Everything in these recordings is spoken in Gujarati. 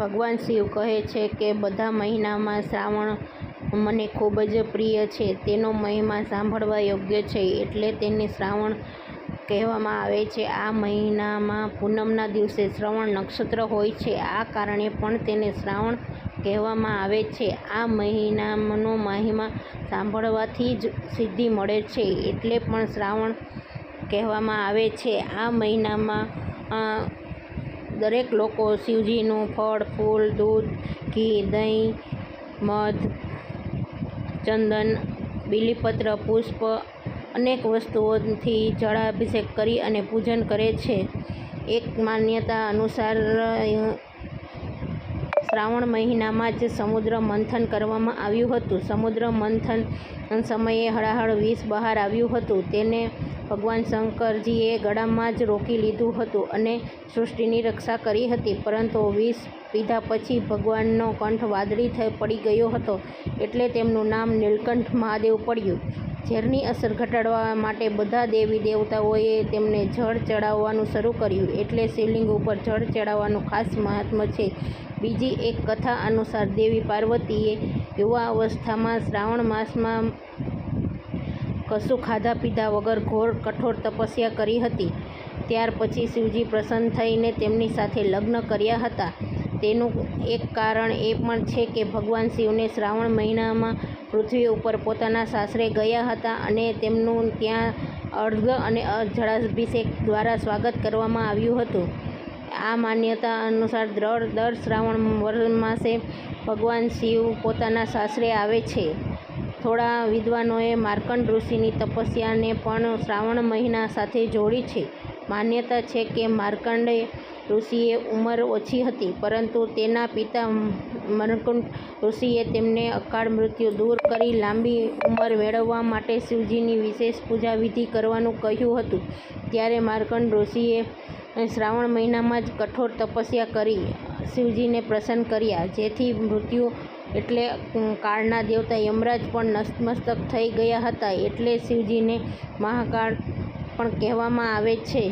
ભગવાન શિવ કહે છે કે બધા મહિનામાં શ્રાવણ મને ખૂબ જ પ્રિય છે. તેનો મહિમા સાંભળવા યોગ્ય છે એટલે તેને શ્રાવણ કહેવામાં આવે છે. આ મહિનામાં પૂનમના દિવસે શ્રવણ નક્ષત્ર હોય છે. આ કારણે પણ તેને શ્રાવણ કહેવામાં આવે છે. આ મહિનાનો મહિમા સાંભળવાથી જ સિદ્ધિ મળે છે એટલે પણ શ્રાવણ કહેવામાં આવે છે. આ મહિનામાં દરેક લોકો શિવજીનું ફળ, ફૂલ, દૂધ, ઘી, દહીં, મધ, ચંદન, બીલીપત્ર, પુષ્પ અનેક વસ્તુઓથી જળાભિષેક કરી અને પૂજન કરે છે. એક માન્યતા અનુસાર, શ્રાવણ મહિનામાં જ સમુદ્ર મંથન કરવામાં આવ્યું હતું. સમુદ્ર મંથન સમયે હળાહળ વિષ બહાર આવ્યું હતું. તેને ભગવાન શંકરજીએ ગળામાં જ રોકી લીધું હતું અને સૃષ્ટિની રક્ષા કરી હતી. પરંતુ વિષ પીધા પછી ભગવાનનો કંઠ વાદળી થઈ પડી ગયો હતો એટલે તેમનું નામ નીલકંઠ મહાદેવ પડ્યું. ઝેરની અસર ઘટાડવા માટે બધા દેવી દેવતાઓએ તેમને જળ ચડાવવાનું શરૂ કર્યું. એટલે શિવલિંગ ઉપર જળ ચડાવવાનું ખાસ મહાત્મ્ય છે. બીજી એક કથા અનુસાર દેવી પાર્વતીએ યુવા અવસ્થામાં શ્રાવણ માસમાં કશું ખાધા પીધા વગર ઘોર કઠોર તપસ્યા કરી હતી. ત્યાર પછી શિવજી પ્રસન્ન થઈને તેમની સાથે લગ્ન કર્યા હતા. તેનું એક કારણ એ પણ છે કે ભગવાન શિવને શ્રાવણ મહિનામાં પૃથ્વી ઉપર પોતાના સાસરે ગયા હતા અને તેમનું ત્યાં અર્ધ અને જળાભિષેક દ્વારા સ્વાગત કરવામાં આવ્યું હતું. આ માન્યતા અનુસાર દર દર શ્રાવણ વર્ષ માસે ભગવાન શિવ પોતાના સાસરે આવે છે. થોડા વિદ્વાનોએ માર્કંડ ઋષિની તપસ્યાને પણ શ્રાવણ મહિના સાથે જોડી છે. માન્યતા છે કે માર્કંડે ઋષિએ ઉંમર ઓછી હતી, પરંતુ તેના પિતા મરકુંડ ઋષિએ તેમને અકાળ મૃત્યુ દૂર કરી લાંબી ઉંમર મેળવવા માટે શિવજીની વિશેષ પૂજા વિધિ કરવાનું કહ્યું હતું. ત્યારે માર્કંડ ઋષિએ શ્રાવણ મહિનામાં જ કઠોર તપસ્યા કરી શિવજીને પ્રસન્ન કર્યા, જેથી મૃત્યુ એટલે કાળના દેવતા યમરાજ પણ નતમસ્તક થઈ ગયા હતા એટલે શિવજીને મહાકાળ પણ કહેવામાં આવે છે.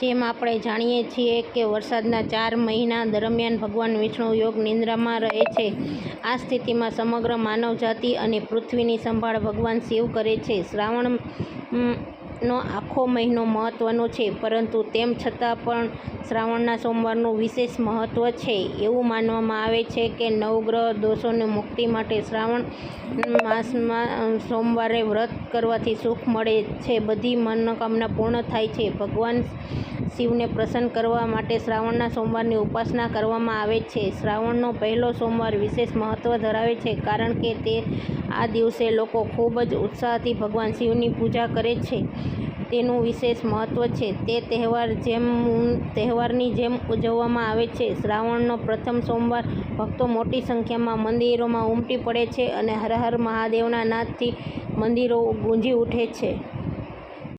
જેમ આપણે જાણીએ છીએ કે વરસાદના ચાર મહિના દરમિયાન ભગવાન વિષ્ણુ યોગ નિંદ્રામાં રહે છે. આ સ્થિતિમાં સમગ્ર માનવજાતિ અને પૃથ્વીની સંભાળ ભગવાન શિવ કરે છે. શ્રાવણ મ, નો આખો મહિનો મહત્ત્વનો છે પરંતુ તેમ છતાં પણ શ્રાવણના સોમવારનું વિશેષ મહત્ત્વ છે. એવું માનવામાં આવે છે કે નવગ્રહ દોષોને મુક્તિ માટે શ્રાવણ માસમાં સોમવારે વ્રત કરવાથી સુખ મળે છે. બધી મનોકામના પૂર્ણ થાય છે. ભગવાન શિવને પ્રસન્ન કરવા માટે શ્રાવણના સોમવારની ઉપાસના કરવામાં આવે છે. શ્રાવણનો પહેલો સોમવાર વિશેષ મહત્ત્વ ધરાવે છે કારણ કે તે આ દિવસે લોકો ખૂબ જ ઉત્સાહથી ભગવાન શિવની પૂજા કરે છે. તેનું વિશેષ મહત્ત્વ છે. તે તહેવાર જેમ તહેવારની જેમ ઉજવવામાં આવે છે. શ્રાવણનો પ્રથમ સોમવાર ભક્તો મોટી સંખ્યામાં મંદિરોમાં ઉમટી પડે છે અને હર હર મહાદેવના નાદથી મંદિરો ગુંજી ઉઠે છે.